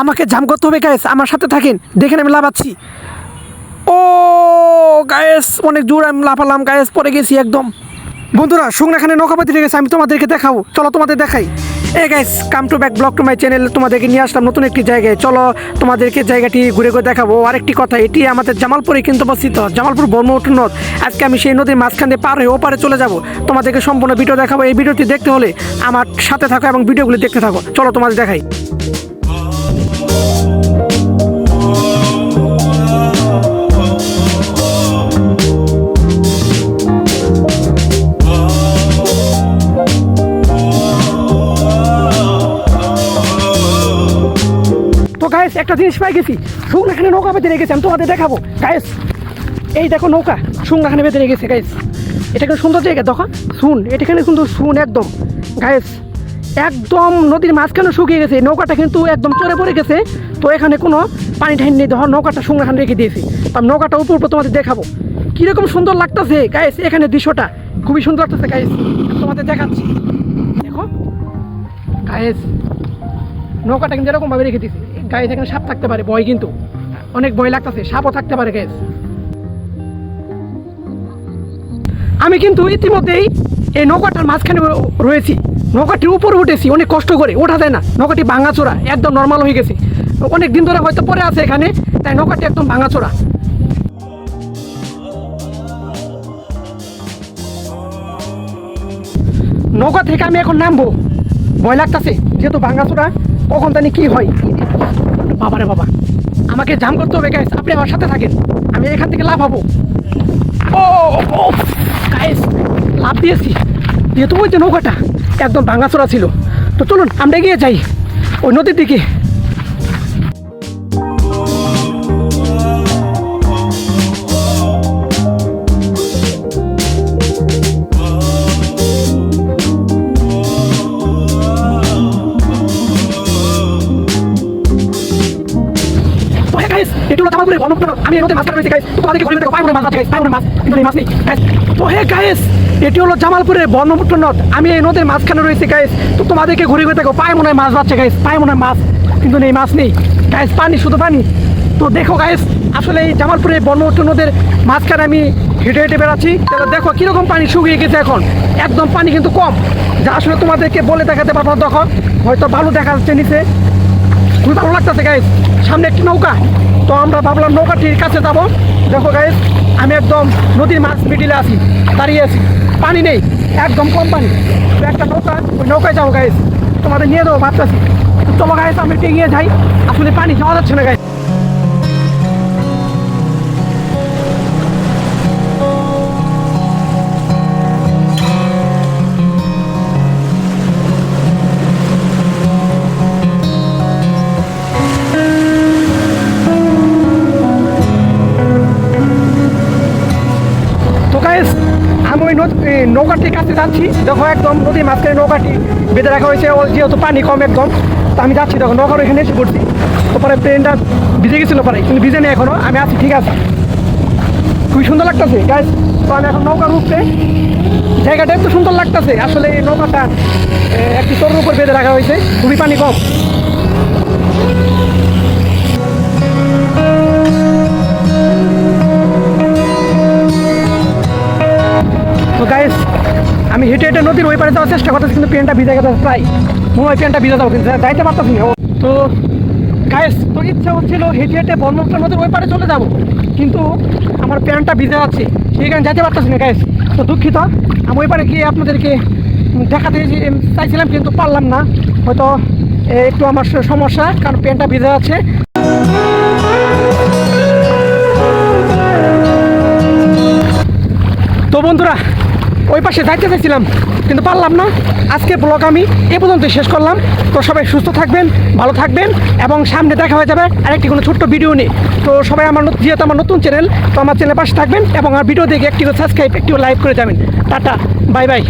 আমাকে জাম করতে হবে গায়েস আমার সাথে থাকেন। দেখেন আমি লাফাচ্ছি। ও গায়েস অনেক দূর আমি লাফালাম গায়েস পরে গেছি একদম। বন্ধুরা শুকনাখানে নৌকাপাতি গেছে আমি তোমাদেরকে দেখাবো। চলো তোমাদের দেখাই। Hey guys come to back block to my channel তোমাদেরকে নিয়ে আসলাম নতুন একটি জায়গায়। চলো তোমাদেরকে জায়গাটি ঘুরে ঘুরে দেখাবো। আরেকটি কথা, এটি আমাদের জামালপুরে কিন্তু অবস্থিত জামালপুর ব্রহ্মপুত্র নদ। আজকে আমি সেই নদীর মাঝখান দিয়ে পার হয়ে ওপারে চলে যাব। তোমাদেরকে সম্পূর্ণ ভিডিও দেখাবো। এই ভিডিওটি দেখতে হলে আমার সাথে থাকো এবং ভিডিওগুলি দেখতে থাকো। চলো তোমাদের দেখাই। গায়েস একটা জিনিস পাই গেছি। শুকনাখানে নৌকা বেঁধে রেখেছি, আমি তোমাদের দেখাবো। গায়েস এই দেখো নৌকা। শুকনাখানে বেঁধে রেখেছে গায়েস এটা কিন্তু সুন্দর জায়গা, দেখো। শুন এটাখানে কিন্তু শুন, একদম। গায়েস একদম নদীর মাঝখানে শুকিয়ে গেছে। নৌকাটা কিন্তু একদম চড়ে পড়ে গেছে। তো এখানে কোনো পানি ঠানি নেই। ধর, নৌকাটা শুকনাখানে রেখে দিয়েছি। তো আমি নৌকাটা উপর উপর তোমাদের দেখাবো। কীরকম সুন্দর লাগতেছে গায়েস এখানে দৃশ্যটা। খুবই সুন্দর লাগতেছে গায়েস তোমাদের দেখাচ্ছি। দেখো। গায়েস নৌকাটা কিন্তু এরকমভাবে রেখে দিছি গায়ে এখানে সাপ থাকতে পারে, ভয় কিন্তু। অনেক ভয় লাগতেছে, সাপও থাকতে পারে গ্যাস আমি কিন্তু ইতিমধ্যেই এই নৌকাটার মাঝখানে রয়েছি। নৌকাটির উপরে উঠেছি, অনেক কষ্ট করে। ওঠা যায় না। নৌকাটি ভাঙাচোরা, একদম নর্মাল হয়ে গেছে। অনেক দিন ধরে হয়তো পরে আছে এখানে, তাই নৌকাটি একদম ভাঙাচোরা। নৌকা থেকে আমি এখন নামবো। ভয় লাগতেছে, যেহেতু ভাঙাচোরা, কখন জানি কি হয়। বাবারে বাবা। আমাকে জাম করতে হবে গাইস আপনি আমার সাথে থাকেন। আমি এখান থেকে লাভ হব। ও গাইস লাভ দিয়েছি। যেহেতু ওই যে নৌকাটা একদম ভাঙাচোরা ছিল। তো চলুন, আমরা এগিয়ে যাই। ওই নদীর দিকে। আমি তোমাদেরকে মাছ মাছ নেই তো গাইস এটি হলো জামালপুরের ব্রহ্মপুত্র নদ। আমি এই নদীর মাঝখানে রয়েছি গাইস তো তোমাদেরকে ঘুরে ঘুরে দেখো, পায়ে মনে হয় মাছ যাচ্ছে গাইস পায়ে মনে হয় মাছ, কিন্তু এই মাছ নেই। গাইস পানি, শুধু পানি। তো দেখো গাইস আসলে এই জামালপুরের ব্রহ্মপুত্র নদের মাঝখানে আমি হেঁটে হেঁটে বেড়াচ্ছি। তাহলে দেখো, কীরকম পানি শুকিয়ে গেছে এখন। একদম পানি কিন্তু কম। যা আসলে তোমাদেরকে বলে দেখাতে পারব দেখো। হয়তো ভালো দেখা যাচ্ছে নিচে। খুবই ভালো লাগতেছে গাইস সামনে একটি নৌকা। তো আমরা ভাবলাম নৌকাটির কাছে যাব। দেখো গাইজ আমি একদম নদীর মাছ মিডিলে আছি, দাঁড়িয়ে আছি। পানি নেই, একদম কম পানি। তো একটা নৌকা, ওই নৌকায় যাব গাইস তোমাদের নিয়ে দেবো ভাবতেছি। তো চলো গাইস আমি এগিয়ে যাই। আসলে পানি যাওয়া যাচ্ছে না গাইস আমি নৌকাটির কাছে যাচ্ছি। দেখো একদম নদীর মাঝখানে নৌকাটি বেঁধে রাখা হয়েছে। যেহেতু পানি কম একদম, তো আমি যাচ্ছি। দেখো নৌকার ওইখানে এসে পড়ছি। তো পরে প্লেনটা ভিজে গেছিল পরে, কিন্তু ভিজে নেই এখনও। আমি আছি, ঠিক আছে। খুবই সুন্দর লাগতেছে গাইস তো আমি এখন নৌকার উপরে জায়গাটা একটু সুন্দর লাগতেছে। আসলে এই নৌকাটা একটি তরুর উপর বেঁধে রাখা হয়েছে। খুবই পানি কম। যাওয়ার চেষ্টা করতেছি, কিন্তু পেনটা ভিজে গেছে প্রায়। মনে হয় পেনটা ভিজে যাব, কিন্তু যাইতে পারতেছি না। তো গাইস তো ইচ্ছা হচ্ছিল হেঁটে হেঁটে বর্মুক্ত নদীর ওই পারে চলে যাব, কিন্তু আমার প্যান্টটা ভিজে যাচ্ছে। সেখানে যেতে পারতেছি না গাইস তো দুঃখিত, আমি ওই পারে গিয়ে আপনাদেরকে দেখাতে চাইছিলাম, কিন্তু পারলাম না। হয়তো একটু আমার সমস্যা, কারণ প্যান্টটা ভিজে যাচ্ছে। তো বন্ধুরা ওই পাশে যাইতে চাইছিলাম, কিন্তু পারলাম না। আজকে ব্লগ আমি এ পর্যন্ত শেষ করলাম। তো সবাই সুস্থ থাকবেন, ভালো থাকবেন এবং সামনে দেখা হয়ে যাবে আরেকটি কোনো ছোট্ট ভিডিও নিয়ে। তো সবাই আমার যেহেতু আমার নতুন চ্যানেল তো আমার চ্যানেল পাশে থাকবেন এবং আমার ভিডিও দেখে একটি সাবস্ক্রাইব একটি লাইক করে যাবেন। Tata bye bye